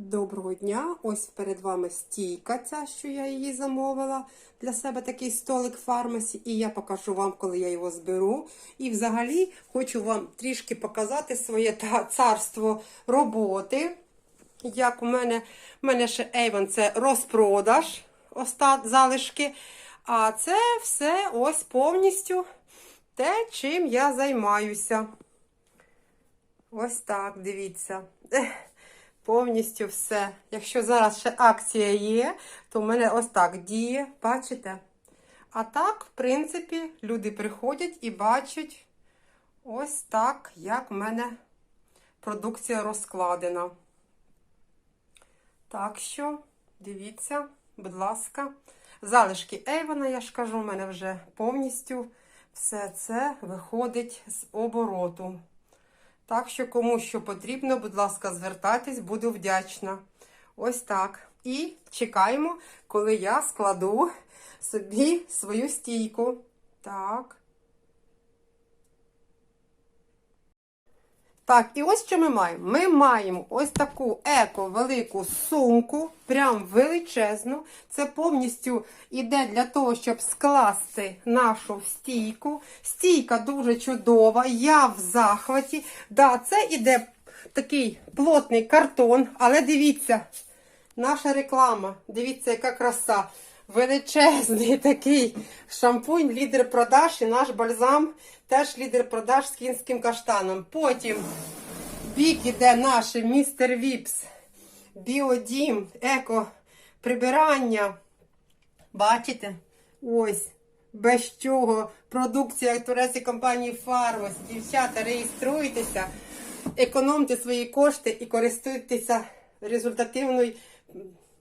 Доброго дня! Ось перед вами стійка, ця, що я її замовила для себе такий столик фармасі, і я покажу вам, коли я його зберу. І взагалі хочу вам трішки показати своє царство роботи. Як у мене, у мене ще Avon це розпродаж, остат, залишки. А це все ось повністю те, чим я займаюся. Ось так, дивіться. Повністю все. Якщо зараз ще акція є, то в мене ось так діє, бачите? А так, в принципі, люди приходять і бачать ось так, як в мене продукція розкладена. Так що, дивіться, будь ласка. Залишки Ейвона, я ж кажу, в мене вже повністю все це виходить з обороту. Так що, кому що потрібно, будь ласка, звертайтесь, буду вдячна. Ось так. І чекаємо, коли я складу собі свою стійку. Так. Так, і ось що ми маємо. Ми маємо ось таку еко-велику сумку, прям величезну. Це повністю йде для того, щоб скласти нашу стійку. Стійка дуже чудова, я в захваті. Да, це іде такий плотний картон, але дивіться, наша реклама. Дивіться, яка краса. Величезний такий шампунь, лідер продаж і наш бальзам теж лідер продаж з кінським каштаном. Потім бік іде наш містер Віпс, біодім, еко прибирання. Бачите? Ось. Без чого продукція турецької компанії Фармос. Дівчата, реєструйтеся, економте свої кошти і користуйтеся результативною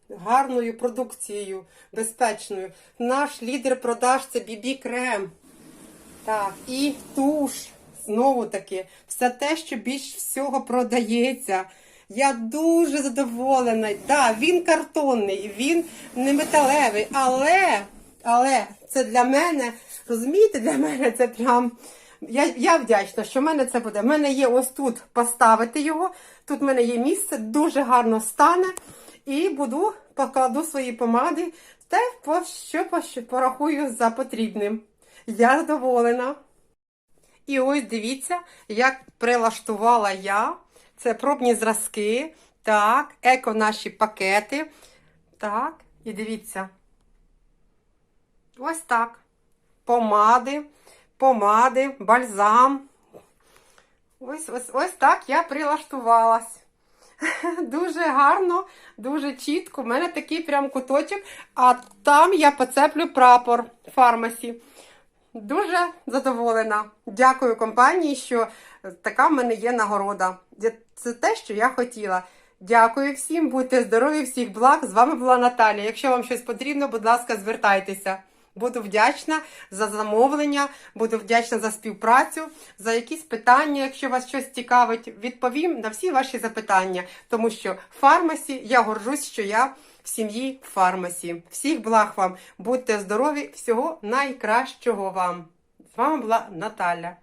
гарною продукцією, безпечною. Наш лідер продаж це BB крем. Так, і туш. Знову таки, все те, що більш всього продається. Я дуже задоволена. Да, він картонний, він не металевий, але, але це для мене, розумієте, для мене це прям. Я я вдячна, що в мене це буде. У мене є ось тут поставити його. Тут в мене є місце, дуже гарно стане. І буду покладу свої помади, те, що порахую за потрібним. Я задоволена. І ось дивіться, як прилаштувала я. Це пробні зразки. Так, еко наші пакети. Так, і дивіться. Ось так. Помади, помади, бальзам. Ось ось ось так я прилаштувалась. Дуже гарно, дуже чітко. У мене такий прям куточок, а там я поцеплю прапор фармасі. Дуже задоволена. Дякую компанії, що така в мене є нагорода. Це те, що я хотіла. Дякую всім, будьте здорові, всіх благ. З вами була Наталія. Якщо вам щось потрібно, будь ласка, звертайтеся. Буду вдячна за замовлення, буду вдячна за співпрацю, за якісь питання, якщо вас щось цікавить, відповім на всі ваші запитання, тому що в фармасі я горжусь, що я в сім'ї фармасі. Всіх благ вам, будьте здорові, всього найкращого вам. З вами була Наталя.